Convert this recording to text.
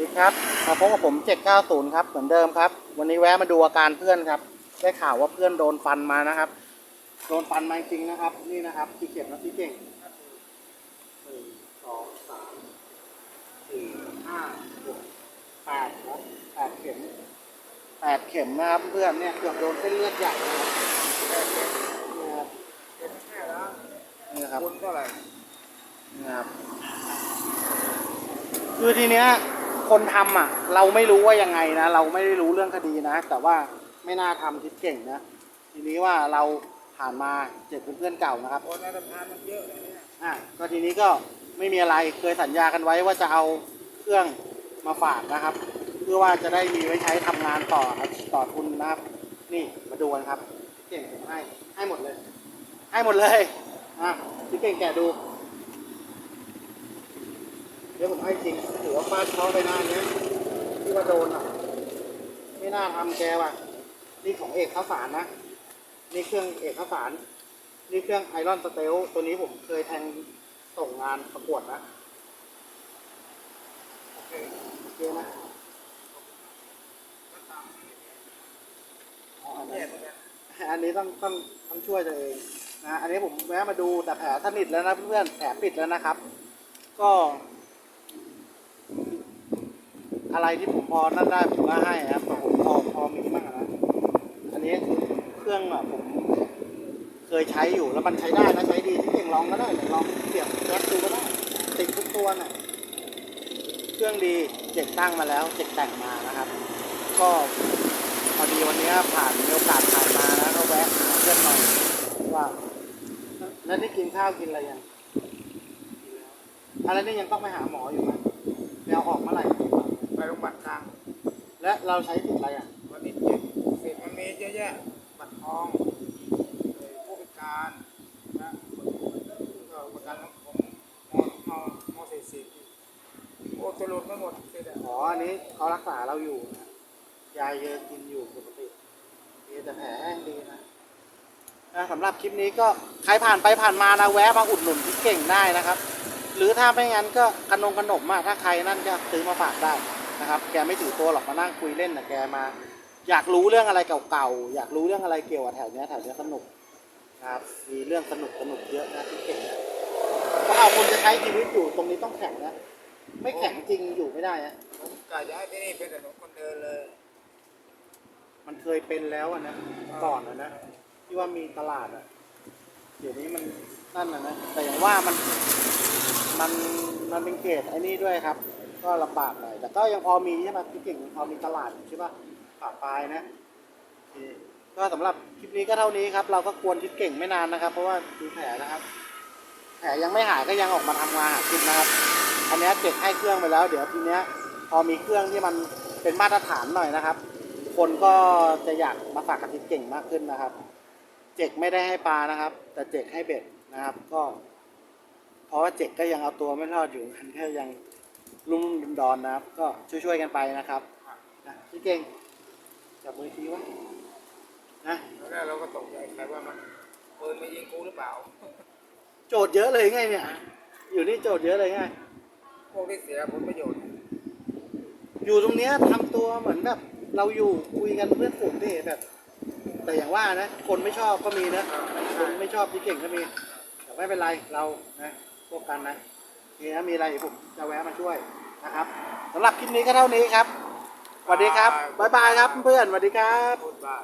ดีครับมาพบกับผม 790 ครับ เหมือนเดิมครับ วันนี้แวะมาดูอาการเพื่อนครับ ได้ข่าวว่าเพื่อนโดนฟันมานะครับ โดนฟันมาจริงๆนะครับ นี่นะครับที่เก็บนะที่เก่งหนึ่งสองสามสี่ห้าหกแปดครับแปดเข็มแปดเข็มนะครับเพื่อนเนี่ยเกือบโดนเส้นเลือดใหญ่นะครับนี่ครับเป็นแค่แล้วนี่นะครับคุณเท่าไหร่นะครับคือทีเนี้ย คนทำอะ เราไม่รู้ว่ายังไงนะ เราไม่ได้รู้เรื่องคดีนะ แต่ว่าไม่น่าทำทิศเก่งนะ ทีนี้ว่าเราผ่านมาเจ็บเป็นเพื่อนเก่านะครับคนในสะพานมันเยอะเลยเนี่ยอะก็ทีนี้ก็ไม่มีอะไรเคยสัญญากันไว้ว่าจะเอาเครื่องมาฝากนะครับ เพื่อว่าจะได้มีไว้ใช้ทำงานต่อครับต่อทุนนะครับ นี่มาดูกันครับทิศเก่งผมให้ให้หมดเลย ให้หมดเลยอะทิศเก่งแกะดูเดี๋ยวผมให้จริงถือว่าฟาดเขาไปหน้าเนี้ยที่ว่าโดนอะ ไม่น่าทำแกว่ะ นี่ของเอกข้าสารนะ นี่เครื่องเอกข้าสาร นี่เครื่องไอรอนสเตลตัวนี้ผมเคยแทงส่งงานประกวดนะ โอเคโอเคนะอ๋ออันนี้เนี่ยเหมือนกันนี้ต้องต้องต้องช่วยตัวเองนะ อันนี้ผมแวะมาดูแต่แผลสนิทแล้วนะเพื่อนแผลปิดแล้วนะครับ ก็ อะไรที่ผมพอนั่นได้ผมก็ให้ครับแต่ผมพอพอมีบ้างอะนะอันนี้คือเครื่องอะผมเคยใช้อยู่แล้วมันใช้ได้นะใช้ดีที่เก่งลองก็ได้เดี๋ยวลองเสียบแจ็คดูก็ได้ติดทุกตัวน่ะเครื่องดีเจ็กตั้งมาแล้วเจ็กแต่งมานะครับ ก็พอดีวันนี้ผ่านมีโอกาสผ่านมานะก็แวะหาเพื่อนหน่อยว่าแล้วนี่กินข้าวกินอะไรยังอะไรนี่ยังต้องไปหาหมออยู่ไหมไปเอาออกเมื่อไหร่ ไปโรงพยาบาลกลาง และเราใช้สิทธิ์อะไรอะวันนี้เจ็บเสร็จมันมีเยอะแยะบัตรทองเอ่อผู้พิการนะก็ประกันสังคมมมมสี่สิบโอ้ตลุดไม่หมดเสร็จอะอ๋ออันนี้เขารักษาเราอยู่นะยายเยอะกินอยู่ปกติมีแต่แผลแห้งดีนะนะสำหรับคลิปนี้ก็ใครผ่านไปผ่านมานะแวะมาอุดหนุนที่เก่งได้นะครับ หรือถ้าไม่งั้นก็ขนมขนมอะถ้าใครนั่นก็ซื้อมาฝากได้ นะครับ แกไม่ถือตัวหรอกมานั่งคุยเล่นแต่แกมา อยากรู้เรื่องอะไรเก่าๆ อยากรู้เรื่องอะไรเกี่ยวกับแถวเนี้ยแถวเนี้ยสนุกนะครับมีเรื่องสนุกสนุกเยอะนะที่เก่งนะก็เอาคนจะใช้ชีวิตอยู่ตรงนี้ต้องแข็งนะ ไม่แข็งจริงอยู่ไม่ได้นะผมกะจะให้ที่นี่เป็นถนนคนเดินเลย มันเคยเป็นแล้วอะนะก่อนอะนะที่ว่ามีตลาดอะเดี๋ยวนี้มันนั่นอะนะแต่อย่างว่ามันมันมันเป็นเกตไอ้นี่ด้วยครับ ก็ลำบากหน่อยแต่ก็ยังพอมีใช่ไหมพี่เก่งยังพอมีตลาดอยู่ใช่ปะป่าปลายนะโอเคก็สำหรับคลิปนี้ก็เท่านี้ครับ เราก็ควรทิศเก่งไม่นานนะครับ เพราะว่าดูแผลนะครับ แผลยังไม่หายก็ยังออกมาทำงานหากินนะครับ อันเนี้ยเจ็กให้เครื่องไปแล้ว เดี๋ยวทีเนี้ยพอมีเครื่องที่มันเป็นมาตรฐานหน่อยนะครับ คนก็จะอยากมาฝากกับทิศเก่งมากขึ้นนะครับ เจกไม่ได้ให้ปลานะครับ แต่เจกให้เบ็ดนะครับ ก็ เพราะว่าเจกก็ยังเอาตัวไม่รอดอยู่มันก็ยัง รุ่มรุ่มดอนนะครับ ก็ช่วยๆกันไปนะครับนะพี่เก่งจับมือทีวะนะแล้วแรกเราก็ตกใจใครว่ามันปืนมายิงกูหรือเปล่า โจทย์เยอะเลยไงเนี่ย อยู่นี่โจทย์เยอะเลยไงพวกที่เสียผลประโยชน์ อยู่ตรงเนี้ยทำตัวเหมือนแบบ เราอยู่คุยกันเพื่อนฝูงที่แบบ แต่อย่างว่านะ คนไม่ชอบก็มีนะ คนไม่ชอบที่เก่งก็มี แต่ไม่เป็นไรเรานะพวกกันนะ นี่นะมีอะไรเดี๋ยวผมจะแวะมาช่วยนะครับสำหรับคลิปนี้ก็เท่านี้ครับสวัสดีครับบ๊ายบายครับเพื่อนสวัสดีครับ พูดว่า